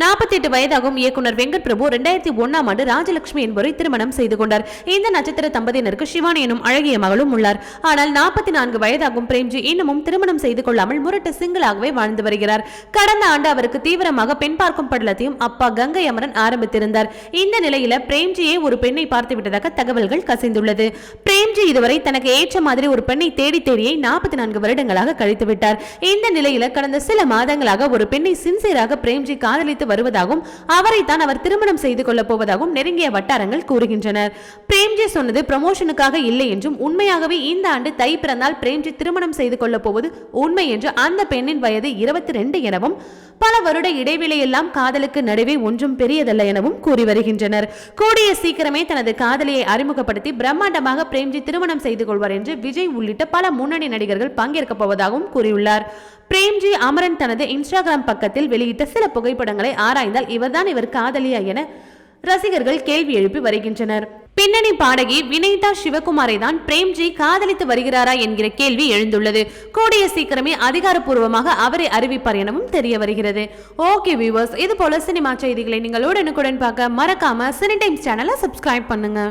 நாற்பத்தி எட்டு வயதாகும் இயக்குனர் வெங்கட் பிரபு இரண்டாயிரத்தி ஒன்னாம் ஆண்டு ராஜலட்சுமி என்பவரை திருமணம் செய்து கொண்டார். இந்த நட்சத்திர தம்பதியினருக்கு சிவானி எனும் அழகிய மகளும் உள்ளார். ஆனால் நாற்பத்தி நான்கு வயதாகும் பிரேம்ஜி இன்னமும் திருமணம் செய்து கொள்ளாமல் முரட்டு சிங்கிளாகவே வாழ்ந்து வருகிறார். கடந்த ஆண்டு அவருக்கு தீவிரமாக பெண் பார்க்கும் படலத்தையும் அப்பா கங்கை அமரன் ஆரம்பித்திருந்தார். இந்த நிலையில பிரேம்ஜியே ஒரு பெண்ணை பார்த்து விட்டதாக தகவல்கள் கசிந்துள்ளது. பிரேம்ஜி இதுவரை தனக்கு ஏற்ற மாதிரி ஒரு பெண்ணை தேடி தேடியை நாற்பத்தி நான்கு வருடங்களாக கழித்து விட்டார் இந்த நிலையில கடந்த சில மாதங்களாக ஒரு பெண்ணை சின்சியராக பிரேம்ஜி காதலித்து வருவதாகவும் அவரைத்தான் அவர் திருமணம் செய்து கொள்ளப் போவதாகவும் நெருங்கிய வட்டாரங்கள் கூறுகின்றனர் பிரேம்ஜி சொன்னது ப்ரமோஷனுக்காக இல்லை என்றும் உண்மையாகவே இந்த ஆண்டு தை பிறந்தால் பிரேம்ஜி திருமணம் செய்து கொள்ளப் போவது உண்மை என்று அந்த பெண்ணின் வயது இருபத்தி ரெண்டு எனவும் பல வருட இடைவெளியெல்லாம் காதலுக்கு நடுவே ஒன்றும் பெரியதல்ல எனவும் கூறி வருகின்றனர். கூடிய சீக்கிரமே தனது காதலியை அறிமுகப்படுத்தி பிரம்மாண்டமாக பிரேம்ஜி திருமணம் செய்து கொள்வார் என்று விஜய் உள்ளிட்ட பல முன்னணி நடிகர்கள் பங்கேற்கப் போவதாகவும் கூறியுள்ளார். பிரேம்ஜி அமரன் தனது இன்ஸ்டாகிராம் பக்கத்தில் வெளியிட்ட சில புகைப்படங்களை ஆராய்ந்தால் இவர்தான் இவர் காதலியா என ரசிகர்கள் கேள்வி எழுப்பி வருகின்றனர். பின்னணி பாடகி வினைதா சிவகுமாரை தான் பிரேம்ஜி காதலித்து வருகிறாரா என்கிற கேள்வி எழுந்துள்ளது. கூடிய சீக்கிரமே அதிகாரப்பூர்வமாக அவரை அறிவிப்பார் எனவும் தெரிய வருகிறது. ஓகே வியூவர்ஸ் இது போல சினிமா செய்திகளை நீங்கள் உடனுக்குடன் பார்க்க மறக்காம சினி டைம்ஸ் சேனலை சப்ஸ்கிரைப் பண்ணுங்க.